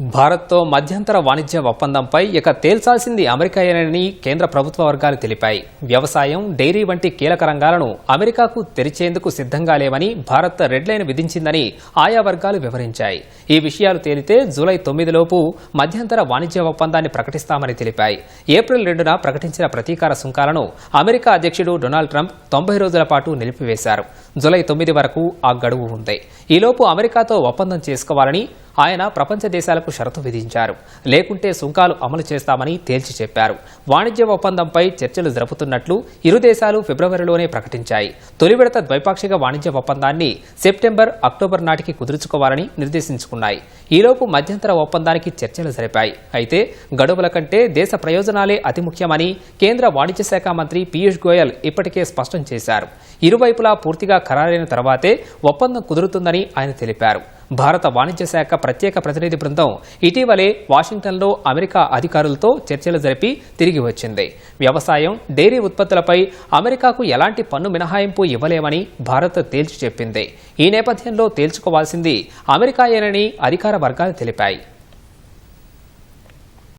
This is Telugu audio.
భారత్తో మధ్యంతర వాణిజ్య ఒప్పందంపై ఇక తేల్చాల్సింది అమెరికాయేనని కేంద్ర ప్రభుత్వ వర్గాలు తెలిపాయి. వ్యవసాయం డైరీ వంటి కీలక రంగాలను అమెరికాకు తెరిచేందుకు సిద్ధంగా లేవని భారత్ రెడ్ లైన్ విధించిందని ఆయా వర్గాలు వివరించాయి. ఈ విషయాలు తేలితే జూలై తొమ్మిదిలోపు మధ్యంతర వాణిజ్య ఒప్పందాన్ని ప్రకటిస్తామని తెలిపాయి. ఏప్రిల్ రెండున ప్రకటించిన ప్రతీకార సుంకాలను అమెరికా అధ్యక్షుడు డొనాల్డ్ ట్రంప్ తొంభై రోజుల పాటు నిలిపివేశారు. జూలై తొమ్మిది వరకు ఆ గడువు ఉంది. ఈలోపు అమెరికాతో ఒప్పందం చేసుకోవాలని ఆయన ప్రపంచ దేశాలకు షరతు విధించారు. లేకుంటే సుంకాలు అమలు చేస్తామని తేల్చి చెప్పారు. వాణిజ్య ఒప్పందంపై చర్చలు జరుపుతున్నట్లు ఇరు దేశాలు ఫిబ్రవరిలోనే ప్రకటించాయి. తొలి విడత ద్వైపాక్షిక వాణిజ్య ఒప్పందాన్ని సెప్టెంబర్ అక్టోబర్ నాటికి కుదుర్చుకోవాలని నిర్దేశించుకున్నాయి. ఈలోపు మధ్యంతర ఒప్పందానికి చర్చలు జరిపాయి. అయితే గడువుల కంటే దేశ ప్రయోజనాలే అతి ముఖ్యమని కేంద్ర వాణిజ్య శాఖ మంత్రి పీయూష్ గోయల్ ఇప్పటికే స్పష్టం చేశారు. ఇరువైపులా పూర్తిగా ఖరారైన తర్వాతే ఒప్పందం కుదురుతుందని ఆయన తెలిపారు. భారత వాణిజ్య శాఖ ప్రత్యేక ప్రతినిధి బృందం ఇటీవలే వాషింగ్టన్లో అమెరికా అధికారులతో చర్చలు జరిపి తిరిగి వచ్చింది. వ్యవసాయం డైరీ ఉత్పత్తులపై అమెరికాకు ఎలాంటి పన్ను మినహాయింపు ఇవ్వలేమని భారత్ తేల్చి చెప్పింది. ఈ నేపథ్యంలో తేల్చుకోవాల్సింది అమెరికాయేనని అధికార వర్గాలు తెలిపాయి.